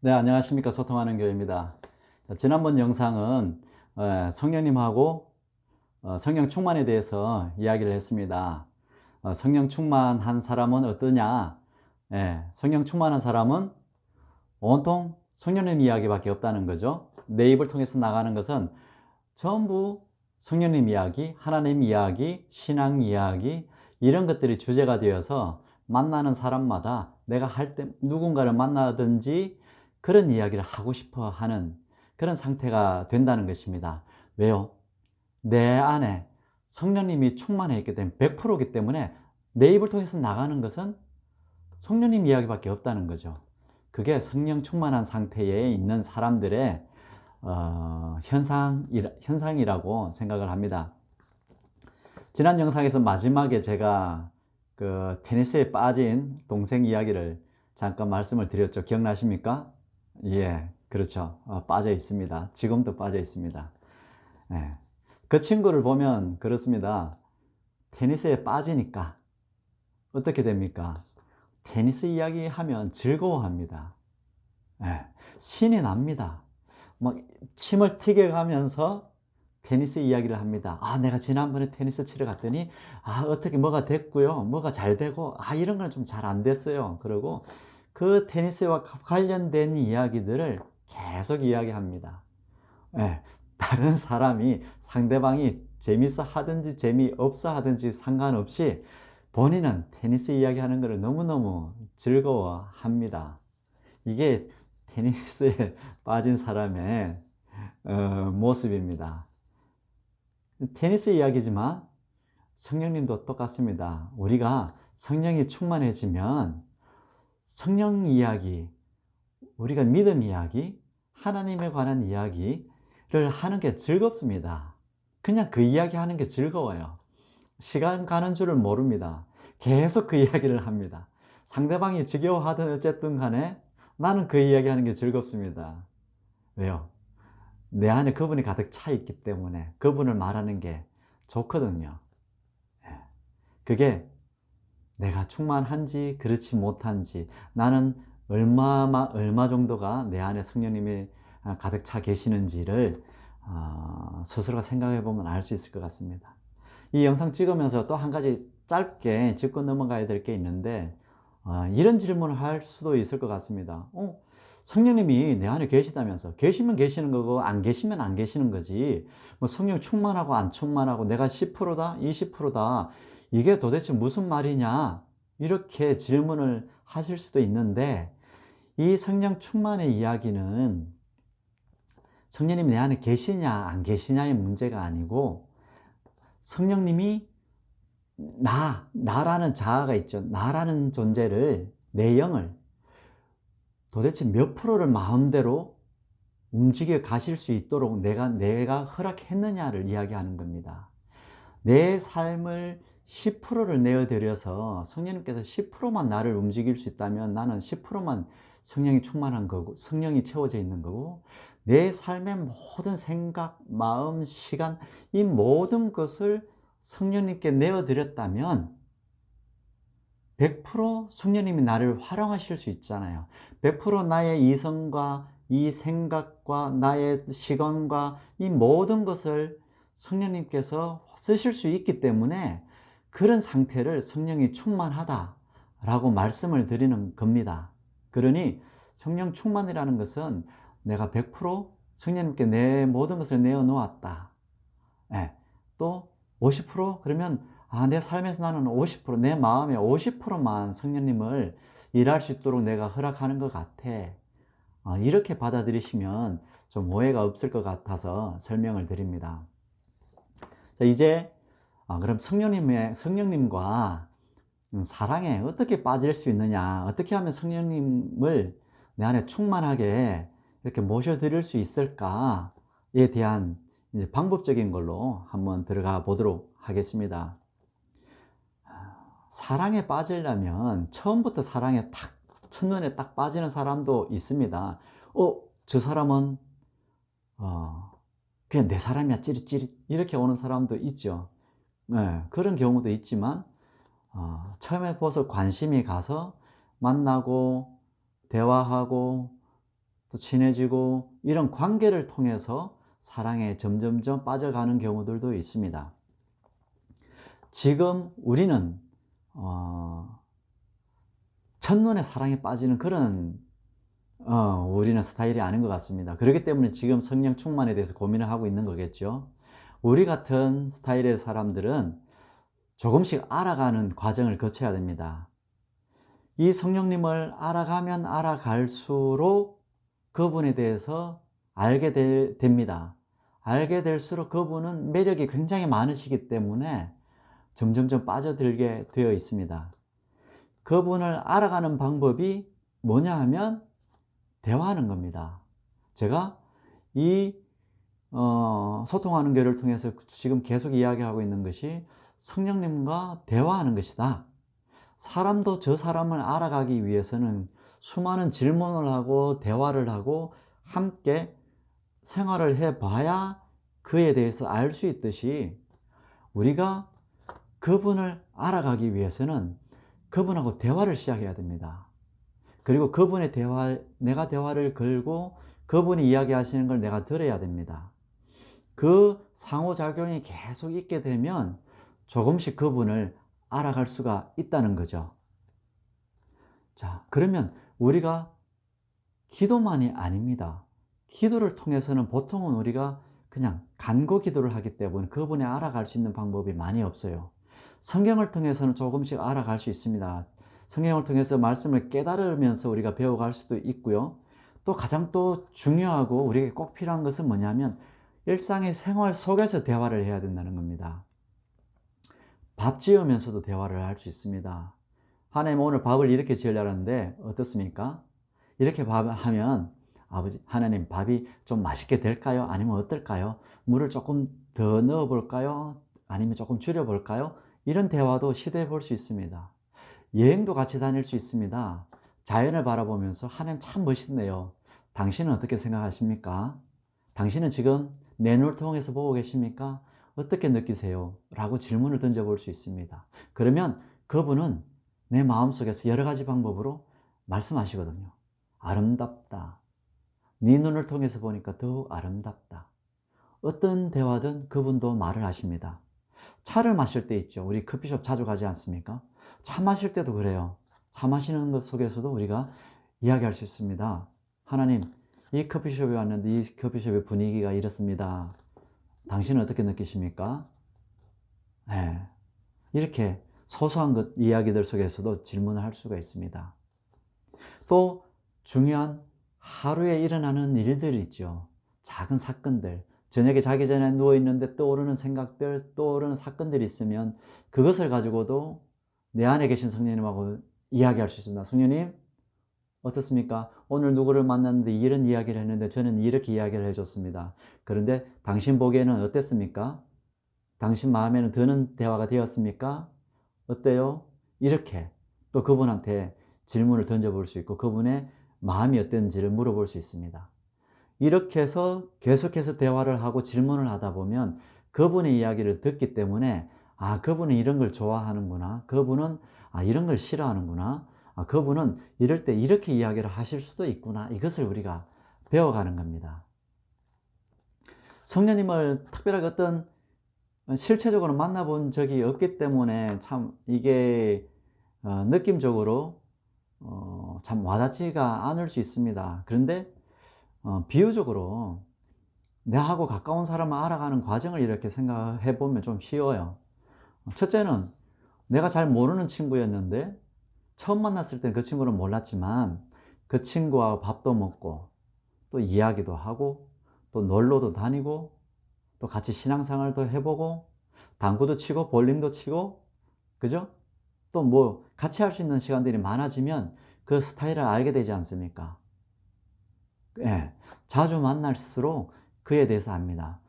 네, 안녕하십니까. 소통하는 교회입니다. 자, 지난번 영상은 어, 성령님하고 어, 성령 충만에 대해서 이야기를 했습니다. 어, 성령 충만한 사람은 어떠냐? 예, 성령 충만한 사람은 온통 성령님 이야기밖에 없다는 거죠. 내 입을 통해서 나가는 것은 전부 성령님 이야기, 하나님 이야기, 신앙 이야기, 이런 것들이 주제가 되어서 만나는 사람마다 내가 할 때 누군가를 만나든지 그런 이야기를 하고 싶어 하는 그런 상태가 된다는 것입니다. 왜요? 내 안에 성령님이 충만해 있기 때문에 100%이기 때문에 내 입을 통해서 나가는 것은 성령님 이야기밖에 없다는 거죠. 그게 성령 충만한 상태에 있는 사람들의 어, 현상이라, 현상이라고 생각을 합니다. 지난 영상에서 마지막에 제가 그 테니스에 빠진 동생 이야기를 잠깐 말씀을 드렸죠. 기억나십니까? 예, 그렇죠. 어, 빠져 있습니다. 지금도 빠져 있습니다. 예. 그 친구를 보면 그렇습니다. 테니스에 빠지니까 어떻게 됩니까? 테니스 이야기 하면 즐거워합니다. 예. 신이 납니다. 막 침을 튀겨 가면서 테니스 이야기를 합니다. 아, 내가 지난번에 테니스 치러 갔더니, 아, 어떻게 뭐가 됐고요. 뭐가 잘 되고, 아, 이런 건 좀 잘 안 됐어요. 그리고 그 테니스와 관련된 이야기들을 계속 이야기합니다. 예, 다른 사람이 상대방이 재밌어 하든지 재미없어 하든지 상관없이 본인은 테니스 이야기하는 것을 너무너무 즐거워합니다. 이게 테니스에 빠진 사람의 어, 모습입니다. 테니스 이야기지만 성령님도 똑같습니다. 우리가 성령이 충만해지면 성령 이야기, 우리가 믿음 이야기, 하나님에 관한 이야기를 하는 게 즐겁습니다. 그냥 그 이야기 하는 게 즐거워요. 시간 가는 줄을 모릅니다. 계속 그 이야기를 합니다. 상대방이 지겨워하든 어쨌든 간에 나는 그 이야기 하는 게 즐겁습니다. 왜요? 내 안에 그분이 가득 차 있기 때문에 그분을 말하는 게 좋거든요. 예. 그게 내가 충만한지 그렇지 못한지 나는 얼마 얼마 정도가 내 안에 성령님이 가득 차 계시는지를 어, 스스로가 생각해 보면 알 수 있을 것 같습니다. 이 영상 찍으면서 또 한 가지 짧게 짚고 넘어가야 될 게 있는데 어, 이런 질문을 할 수도 있을 것 같습니다. 어, 성령님이 내 안에 계시다면서 계시면 계시는 거고 안 계시면 안 계시는 거지 뭐 성령 충만하고 안 충만하고 내가 10%다 20%다 이게 도대체 무슨 말이냐 이렇게 질문을 하실 수도 있는데 이 성령 충만의 이야기는 성령님이 내 안에 계시냐 안 계시냐의 문제가 아니고 성령님이 나, 나라는 자아가 있죠. 나라는 존재를, 내 영을 도대체 몇 프로를 마음대로 움직여 가실 수 있도록 내가, 내가 허락했느냐를 이야기하는 겁니다. 내 삶을 10%를 내어드려서 성령님께서 10%만 나를 움직일 수 있다면 나는 10%만 성령이 충만한 거고, 성령이 채워져 있는 거고, 내 삶의 모든 생각, 마음, 시간, 이 모든 것을 성령님께 내어드렸다면 100% 성령님이 나를 활용하실 수 있잖아요. 100% 나의 이성과 이 생각과 나의 시간과 이 모든 것을 성령님께서 쓰실 수 있기 때문에 그런 상태를 성령이 충만하다라고 말씀을 드리는 겁니다. 그러니 성령 충만이라는 것은 내가 100% 성령님께 내 모든 것을 내어 놓았다. 네. 또50% 그러면 아, 내 삶에서 나는 50%, 내 마음에 50%만 성령님을 일할 수 있도록 내가 허락하는 것 같아. 어, 이렇게 받아들이시면 좀 오해가 없을 것 같아서 설명을 드립니다. 자, 이제 어, 그럼 성령님의 성령님과 사랑에 어떻게 빠질 수 있느냐, 어떻게 하면 성령님을 내 안에 충만하게 이렇게 모셔드릴 수 있을까에 대한 방법적인 걸로 한번 들어가 보도록 하겠습니다. 사랑에 빠지려면 처음부터 사랑에 탁 첫눈에 딱 빠지는 사람도 있습니다. 어, 저 사람은 어, 그냥 내 사람이야 찌릿찌릿 이렇게 오는 사람도 있죠. 네, 그런 경우도 있지만 어, 처음에 보서 관심이 가서 만나고 대화하고 또 친해지고 이런 관계를 통해서 사랑에 점점점 빠져가는 경우들도 있습니다. 지금 우리는 어, 첫눈에 사랑에 빠지는 그런 어, 우리는 스타일이 아닌 것 같습니다. 그렇기 때문에 지금 성령 충만에 대해서 고민을 하고 있는 거겠죠. 우리 같은 스타일의 사람들은 조금씩 알아가는 과정을 거쳐야 됩니다. 이 성령님을 알아가면 알아갈수록 그분에 대해서 알게 되, 됩니다. 알게 될수록 그분은 매력이 굉장히 많으시기 때문에 점점점 빠져들게 되어 있습니다. 그분을 알아가는 방법이 뭐냐 하면 대화하는 겁니다. 제가 이 어, 소통하는 교를 통해서 지금 계속 이야기하고 있는 것이 성령님과 대화하는 것이다. 사람도 저 사람을 알아가기 위해서는 수많은 질문을 하고 대화를 하고 함께 생활을 해 봐야 그에 대해서 알 수 있듯이 우리가 그분을 알아가기 위해서는 그분하고 대화를 시작해야 됩니다. 그리고 그분의 대화, 내가 대화를 걸고 그분이 이야기하시는 걸 내가 들어야 됩니다. 그 상호작용이 계속 있게 되면 조금씩 그분을 알아갈 수가 있다는 거죠. 자, 그러면 우리가 기도만이 아닙니다. 기도를 통해서는 보통은 우리가 그냥 간구 기도를 하기 때문에 그분이 알아갈 수 있는 방법이 많이 없어요. 성경을 통해서는 조금씩 알아갈 수 있습니다. 성경을 통해서 말씀을 깨달으면서 우리가 배워갈 수도 있고요. 또 가장 또 중요하고 우리에게 꼭 필요한 것은 뭐냐면 일상의 생활 속에서 대화를 해야 된다는 겁니다. 밥 지으면서도 대화를 할 수 있습니다. 하나님 오늘 밥을 이렇게 지으려는데 어떻습니까? 이렇게 밥 하면 아버지 하나님 밥이 좀 맛있게 될까요? 아니면 어떨까요? 물을 조금 더 넣어 볼까요? 아니면 조금 줄여 볼까요? 이런 대화도 시도해 볼 수 있습니다. 여행도 같이 다닐 수 있습니다. 자연을 바라보면서 하나님 참 멋있네요. 당신은 어떻게 생각하십니까? 당신은 지금 내 눈을 통해서 보고 계십니까? 어떻게 느끼세요? 라고 질문을 던져볼 수 있습니다. 그러면 그분은 내 마음속에서 여러 가지 방법으로 말씀하시거든요. 아름답다. 네 눈을 통해서 보니까 더욱 아름답다. 어떤 대화든 그분도 말을 하십니다. 차를 마실 때 있죠. 우리 커피숍 자주 가지 않습니까? 차 마실 때도 그래요. 차 마시는 것 속에서도 우리가 이야기할 수 있습니다. 하나님, 이 커피숍에 왔는데 이 커피숍의 분위기가 이렇습니다. 당신은 어떻게 느끼십니까? 네. 이렇게 소소한 것, 이야기들 속에서도 질문을 할 수가 있습니다. 또 중요한 하루에 일어나는 일들 있죠. 작은 사건들. 저녁에 자기 전에 누워있는데 떠오르는 생각들, 떠오르는 사건들이 있으면 그것을 가지고도 내 안에 계신 성령님하고 이야기할 수 있습니다. 성령님, 어떻습니까? 오늘 누구를 만났는데 이런 이야기를 했는데 저는 이렇게 이야기를 해줬습니다. 그런데 당신 보기에는 어땠습니까? 당신 마음에는 드는 대화가 되었습니까? 어때요? 이렇게 또 그분한테 질문을 던져볼 수 있고 그분의 마음이 어땠는지를 물어볼 수 있습니다. 이렇게 해서 계속해서 대화를 하고 질문을 하다 보면 그분의 이야기를 듣기 때문에 아, 그분은 이런 걸 좋아하는구나. 그분은 아, 이런 걸 싫어하는구나. 아, 그분은 이럴 때 이렇게 이야기를 하실 수도 있구나. 이것을 우리가 배워가는 겁니다. 성령님을 특별하게 어떤 실체적으로 만나본 적이 없기 때문에 참 이게 어, 느낌적으로 어, 참 와닿지가 않을 수 있습니다. 그런데 어, 비유적으로 내하고 가까운 사람을 알아가는 과정을 이렇게 생각해 보면 좀 쉬워요. 첫째는 내가 잘 모르는 친구였는데 처음 만났을 때는 그 친구는 몰랐지만 그 친구와 밥도 먹고 또 이야기도 하고 또 놀러도 다니고 또 같이 신앙생활도 해보고 당구도 치고 볼링도 치고 그죠? 또 뭐 같이 할 수 있는 시간들이 많아지면 그 스타일을 알게 되지 않습니까? 예, 자주 만날수록 그에 대해서 압니다.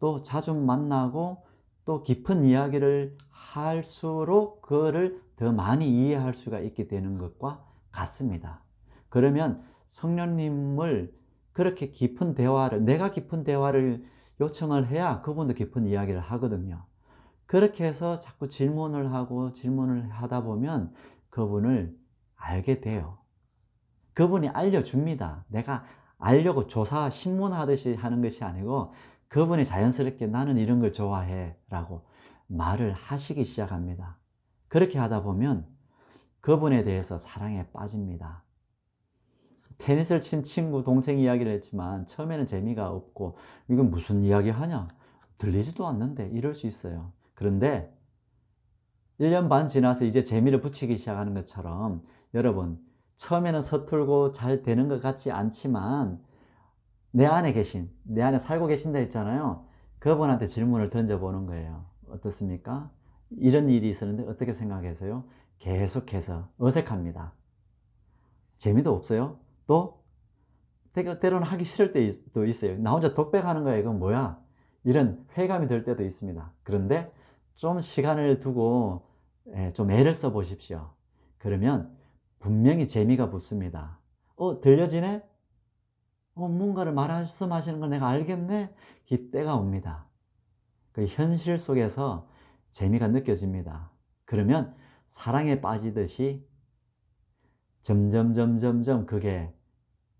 또 자주 만나고 또 깊은 이야기를 할수록 그를 더 많이 이해할 수가 있게 되는 것과 같습니다. 그러면 성령님을 그렇게 깊은 대화를, 내가 깊은 대화를 요청을 해야 그분도 깊은 이야기를 하거든요. 그렇게 해서 자꾸 질문을 하고 질문을 하다 보면 그분을 알게 돼요. 그분이 알려줍니다. 내가 알려고 조사, 신문하듯이 하는 것이 아니고 그분이 자연스럽게 나는 이런 걸 좋아해 라고 말을 하시기 시작합니다. 그렇게 하다 보면 그분에 대해서 사랑에 빠집니다. 테니스를 친 친구, 동생 이야기를 했지만 처음에는 재미가 없고 이건 무슨 이야기 하냐? 들리지도 않는데 이럴 수 있어요. 그런데 1년 반 지나서 이제 재미를 붙이기 시작하는 것처럼 여러분 처음에는 서툴고 잘 되는 것 같지 않지만 내 안에 계신, 내 안에 살고 계신다 했잖아요. 그분한테 질문을 던져보는 거예요. 어떻습니까? 이런 일이 있었는데 어떻게 생각하세요? 계속해서 어색합니다. 재미도 없어요. 또 때- 때로는 하기 싫을 때도 있어요. 나 혼자 독백하는 거야. 이건 뭐야? 이런 회감이 들 때도 있습니다. 그런데 좀 시간을 두고 예, 좀 애를 써 보십시오. 그러면 분명히 재미가 붙습니다. 어, 들려지네? 어, 뭔가를 말씀하시는 걸 내가 알겠네? 이 때가 옵니다. 그 현실 속에서 재미가 느껴집니다. 그러면 사랑에 빠지듯이 점점, 점점, 점 그게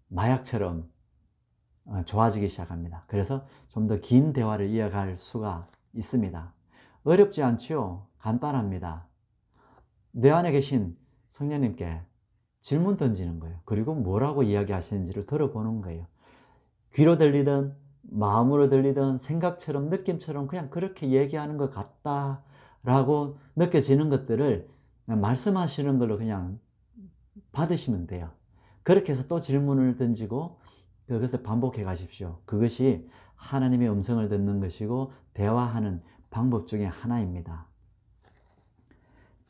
마약처럼 어, 좋아지기 시작합니다. 그래서 좀 더 긴 대화를 이어갈 수가 있습니다. 어렵지 않지요? 간단합니다. 내 안에 계신 성령님께 질문 던지는 거예요. 그리고 뭐라고 이야기하시는지를 들어보는 거예요. 귀로 들리든 마음으로 들리든 생각처럼 느낌처럼 그냥 그렇게 얘기하는 것 같다라고 느껴지는 것들을 말씀하시는 걸로 그냥 받으시면 돼요. 그렇게 해서 또 질문을 던지고 그것을 반복해 가십시오. 그것이 하나님의 음성을 듣는 것이고 대화하는 방법 중에 하나입니다.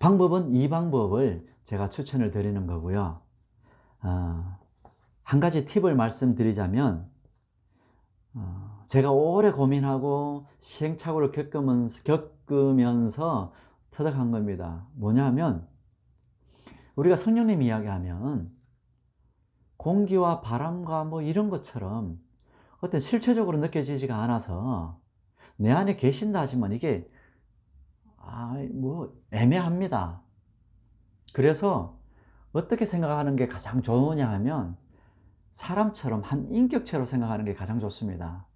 방법은 이 방법을 제가 추천을 드리는 거고요. 어, 한 가지 팁을 말씀드리자면 어, 제가 오래 고민하고 시행착오를 겪으면서, 겪으면서 터득한 겁니다. 뭐냐면 우리가 성령님 이야기하면 공기와 바람과 뭐 이런 것처럼 어떤 실체적으로 느껴지지가 않아서 내 안에 계신다 하지만 이게 아, 뭐 애매합니다. 그래서 어떻게 생각하는 게 가장 좋으냐 하면 사람처럼 한 인격체로 생각하는 게 가장 좋습니다.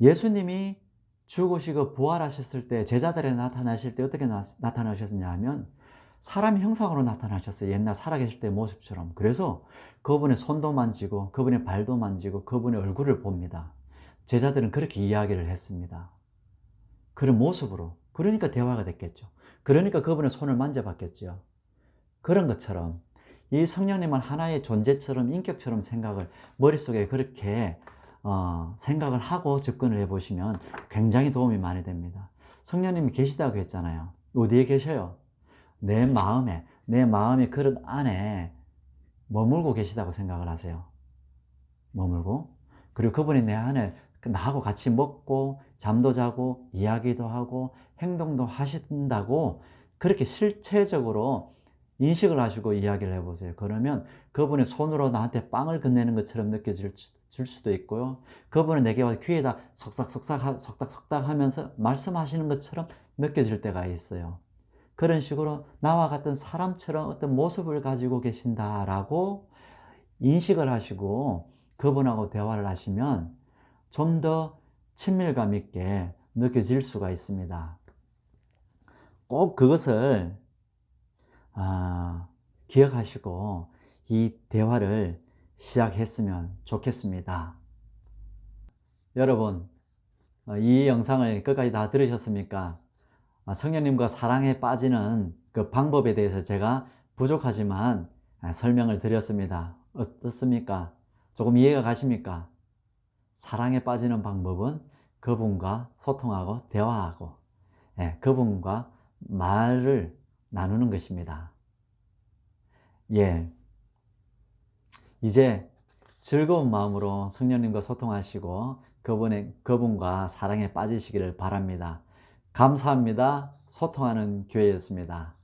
예수님이 죽으시고 부활하셨을 때 제자들에 나타나실 때 어떻게 나, 나타나셨냐 하면 사람 형상으로 나타나셨어요. 옛날 살아계실 때 모습처럼. 그래서 그분의 손도 만지고 그분의 발도 만지고 그분의 얼굴을 봅니다. 제자들은 그렇게 이야기를 했습니다. 그런 모습으로. 그러니까 대화가 됐겠죠. 그러니까 그분의 손을 만져봤겠죠. 그런 것처럼 이 성령님은 하나의 존재처럼 인격처럼 생각을 머릿속에 그렇게 어, 생각을 하고 접근을 해보시면 굉장히 도움이 많이 됩니다. 성령님이 계시다고 했잖아요. 어디에 계셔요? 내 마음에, 내 마음의 그릇 안에 머물고 계시다고 생각을 하세요. 머물고. 그리고 그분이 내 안에 나하고 같이 먹고, 잠도 자고, 이야기도 하고, 행동도 하신다고 그렇게 실체적으로 인식을 하시고 이야기를 해보세요. 그러면 그분의 손으로 나한테 빵을 건네는 것처럼 느껴질 줄 수도 있고요. 그분은 내게 와 귀에다 속삭속삭, 속닥속닥 하면서 말씀하시는 것처럼 느껴질 때가 있어요. 그런 식으로 나와 같은 사람처럼 어떤 모습을 가지고 계신다라고 인식을 하시고 그분하고 대화를 하시면 좀 더 친밀감 있게 느껴질 수가 있습니다. 꼭 그것을 아, 기억하시고 이 대화를 시작했으면 좋겠습니다. 여러분, 어, 이 영상을 끝까지 다 들으셨습니까? 아, 성령님과 사랑에 빠지는 그 방법에 대해서 제가 부족하지만 아, 설명을 드렸습니다. 어떻습니까? 조금 이해가 가십니까? 사랑에 빠지는 방법은 그분과 소통하고 대화하고 예, 그분과 말을 나누는 것입니다. 예. 이제 즐거운 마음으로 성령님과 소통하시고 그분의, 그분과 사랑에 빠지시기를 바랍니다. 감사합니다. 소통하는 교회였습니다.